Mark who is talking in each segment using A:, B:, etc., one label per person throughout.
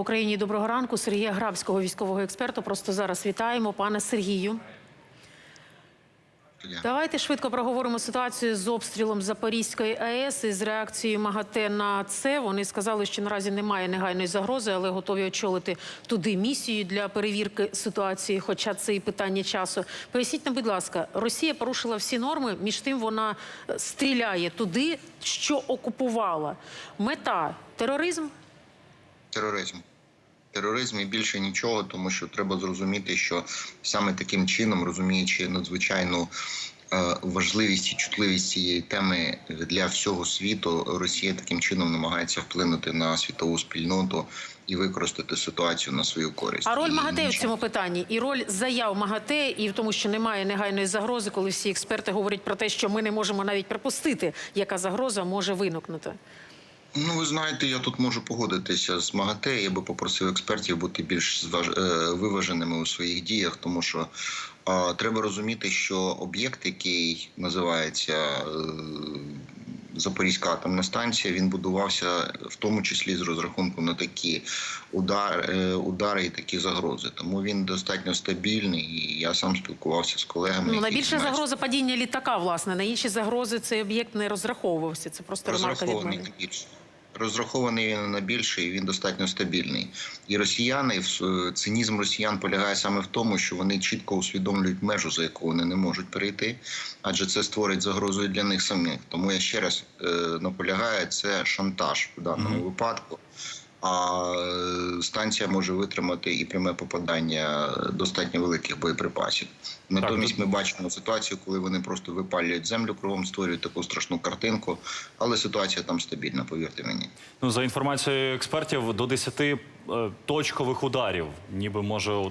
A: Україні доброго ранку. Сергія Грабського, військового експерта. Просто зараз вітаємо, пане Сергію. Давайте швидко проговоримо ситуацію з обстрілом Запорізької АЕС і з реакцією МАГАТЕ на це. Вони сказали, що наразі немає негайної загрози, але готові очолити туди місію для перевірки ситуації. Хоча це і питання часу. Поясніть нам, будь ласка, Росія порушила всі норми. Між тим вона е, стріляє туди, що окупувала. Мета тероризм.
B: тероризм. Тероризм і більше нічого, тому що треба зрозуміти, що саме таким чином, розуміючи надзвичайну е, важливість і чутливість цієї теми для всього світу, Росія таким чином намагається вплинути на світову спільноту і використати ситуацію на свою користь.
A: А роль
B: І
A: МАГАТЕ в цьому питанні і роль заяв МАГАТЕ, і в тому, що немає негайної загрози, коли всі експерти говорять про те, що ми не можемо навіть припустити, яка загроза може виникнути.
B: Ну, ви знаєте, я тут можу погодитися з МАГАТЕ. Я би попросив експертів бути більш е, виваженими у своїх діях, тому що а, треба розуміти, що об'єкт, який називається е, Запорізька атомна станція, він будувався в тому числі з розрахунку на такі удар, е, удари і такі загрози. Тому він достатньо стабільний. І я сам спілкувався з колегами.
A: Ну найбільша загроза падіння літака, власне, на інші загрози цей об'єкт не розраховувався. Це просто ремарка від
B: розрахований
A: мене.
B: більше. Розрахований він на більше, і він достатньо стабільний. І росіяни цинізм росіян полягає саме в тому, що вони чітко усвідомлюють межу, за яку вони не можуть перейти, адже це створить загрозу і для них самих. Тому я ще раз е, наполягаю, це шантаж в даному випадку. А е, станція може витримати і пряме попадання достатньо великих боєприпасів. Натомість ми бачимо ситуацію, коли вони просто випалюють землю кругом, створюють таку страшну картинку, але ситуація там стабільна, повірте мені.
C: Ну, за інформацією експертів, до 10 е, точкових ударів, ніби може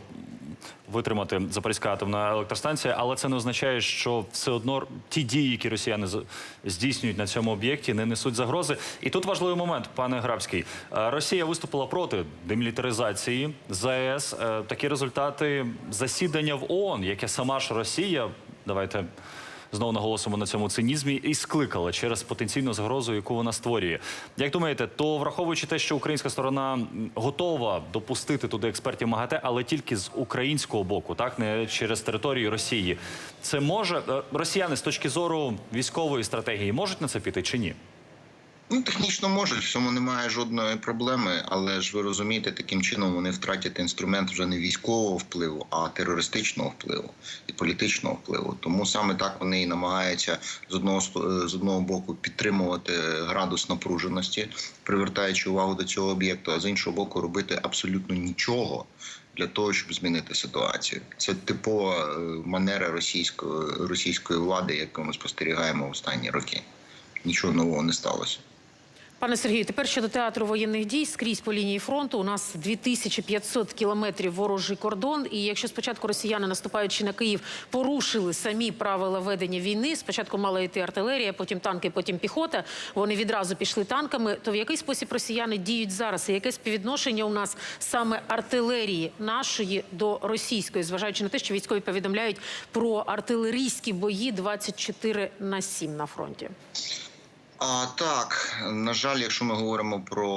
C: витримати Запорізька атомна електростанція, але це не означає, що все одно ті дії, які росіяни здійснюють на цьому об'єкті, не несуть загрози. І тут важливий момент, пане Грабський. Е, Росія виступила проти демілітаризації ЗАЕС. Е, Такі результати засідання в ООН, яке сама ж Росія, давайте знову наголосимо на цьому цинізмі, і скликала через потенційну загрозу, яку вона створює. Як думаєте, то враховуючи те, що українська сторона готова допустити туди експертів МАГАТЕ, але тільки з українського боку, так не через територію Росії, це може е, росіяни з точки зору військової стратегії можуть на це піти чи ні?
B: Ну, технічно можуть, в цьому немає жодної проблеми, але ж ви розумієте, таким чином вони втратять інструмент вже не військового впливу, а терористичного впливу і політичного впливу. Тому саме так вони і намагаються з одного е, з одного боку підтримувати градус напруженості, привертаючи увагу до цього об'єкту, а з іншого боку, робити абсолютно нічого. Для того щоб змінити ситуацію, це типова е, манера російської російської влади, яку ми спостерігаємо останні роки. Нічого нового не сталося.
A: Пане Сергію, тепер щодо театру воєнних дій скрізь по лінії фронту у нас 2500 кілометрів ворожий кордон. І якщо спочатку росіяни, наступаючи на Київ, порушили самі правила ведення війни, спочатку мала йти артилерія, потім танки, потім піхота. Вони відразу пішли танками. То в який спосіб росіяни діють зараз? І яке співвідношення у нас саме артилерії нашої до російської, зважаючи на те, що військові повідомляють про артилерійські бої 24 на 7 на фронті?
B: А так, на жаль, якщо ми говоримо про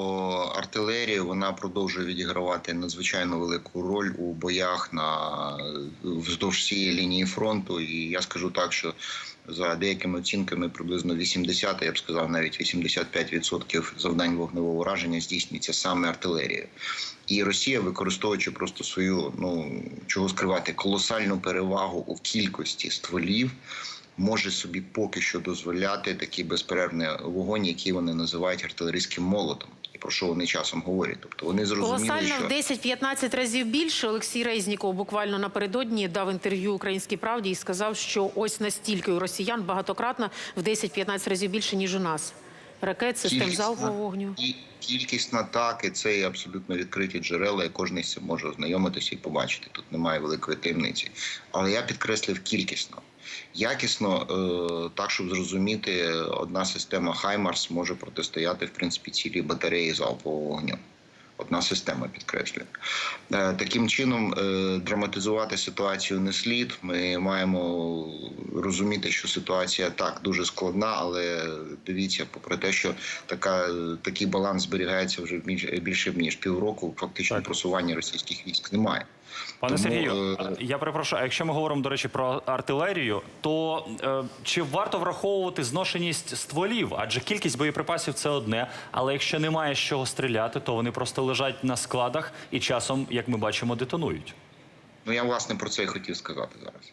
B: артилерію, вона продовжує відігравати надзвичайно велику роль у боях на вздовж всієї лінії фронту. І я скажу так, що за деякими оцінками приблизно 80, я б сказав, навіть 85% завдань вогневого ураження здійснюється саме артилерією. І Росія, використовуючи просто свою, ну чого скривати, колосальну перевагу у кількості стволів може собі поки що дозволяти такий безперервний вогонь, який вони називають артилерійським молотом, і про що вони часом говорять. Тобто вони зрозуміли,
A: Колосально
B: що
A: в 10-15 разів більше. Олексій Резніков буквально напередодні дав інтерв'ю Українській правді і сказав, що ось настільки у росіян багатократно в 10-15 разів більше ніж у нас. Ракет, систем залпового вогню.
B: і кількість атаки це є абсолютно відкриті джерела, і кожен з цим може ознайомитися і побачити. Тут немає великої таємниці. Але я підкреслив кількісно. Якісно, е, так щоб зрозуміти, одна система Хаймарс може протистояти в принципі цілій батареї залпового вогню. Одна система підкреслює. Е, Таким чином е, драматизувати ситуацію не слід. Ми маємо розуміти, що ситуація так дуже складна, але дивіться, попри те, що така такий баланс зберігається вже більше ніж півроку. Фактично
C: Так.
B: просування російських військ немає.
C: Пане
B: Тому,
C: Сергію,
B: е,
C: я перепрошую, а якщо ми говоримо, до речі, про артилерію, то е, чи варто враховувати зношеність стволів? Адже кількість боєприпасів це одне, але якщо немає з чого стріляти, то вони просто лежать на складах і часом, як ми бачимо, детонують.
B: Ну я власне про це і хотів сказати зараз.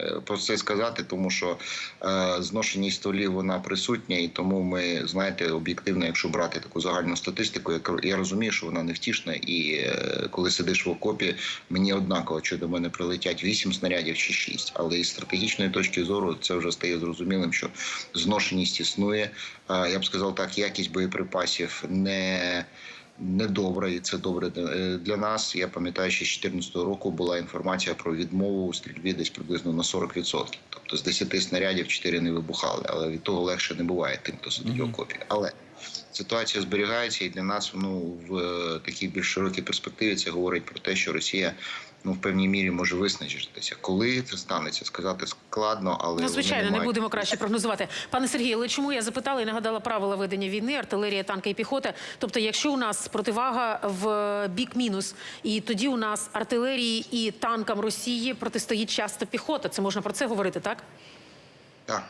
B: Е, Про це сказати, тому що е, зношеність стволів вона присутня, і тому ми знаєте, об'єктивно, якщо брати таку загальну статистику, я, розумію, що вона невтішна, і е, коли сидиш в окопі, мені однаково, чи до мене прилетять 8 снарядів чи 6. Але із стратегічної точки зору це вже стає зрозумілим, що зношеність існує. Я б сказав так, якість боєприпасів не недобра, і це добре е, для нас. Я пам'ятаю, що з 2014 року була інформація про відмову у стрільбі десь приблизно на 40%. Тобто з 10 снарядів 4 не вибухали, але від того легше не буває тим, хто сидить в окопі. Але ситуація зберігається, і для нас ну в е, такій більш широкій перспективі це говорить про те, що Росія. Ну, в певній мірі може виснажитися. Коли це станеться, сказати складно, але
A: Ну, звичайно, не
B: мають-
A: будемо краще прогнозувати. Пане Сергію, але чому я запитала і нагадала правила ведення війни, артилерія, танки і піхота? Тобто, якщо у нас противага в бік мінус, і тоді у нас артилерії і танкам Росії протистоїть часто піхота. Це можна про це говорити, так?
B: Так,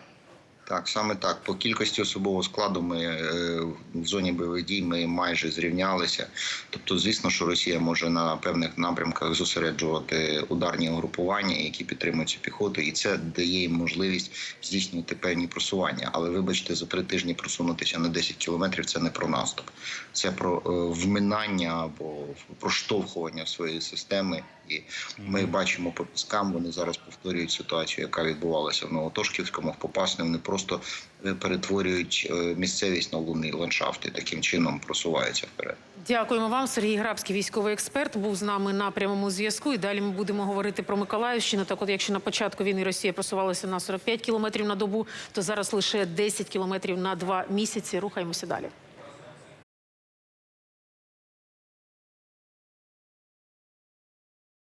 B: так, саме так. По кількості особового складу ми е, в зоні бойових дій ми майже зрівнялися. Тобто, звісно, що Росія може на певних напрямках зосереджувати ударні угрупування, які підтримуються піхотою, і це дає їм можливість здійснювати певні просування. Але вибачте, за три тижні просунутися на 10 кілометрів це не про наступ, це про е, вминання або проштовхування своєї системи. І ми бачимо по піскам. Вони зараз повторюють ситуацію, яка відбувалася в Новотошківському, в Попасне. Вони просто е, перетворюють е, місцевість на лунний ландшафт і таким чином просуваються вперед.
A: Дякуємо вам. Сергій Грабський, військовий експерт, був з нами на прямому зв'язку. І далі ми будемо говорити про Миколаївщину. Так, от якщо на початку війни Росія просувалася на 45 кілометрів на добу, то зараз лише 10 кілометрів на два місяці. Рухаємося далі.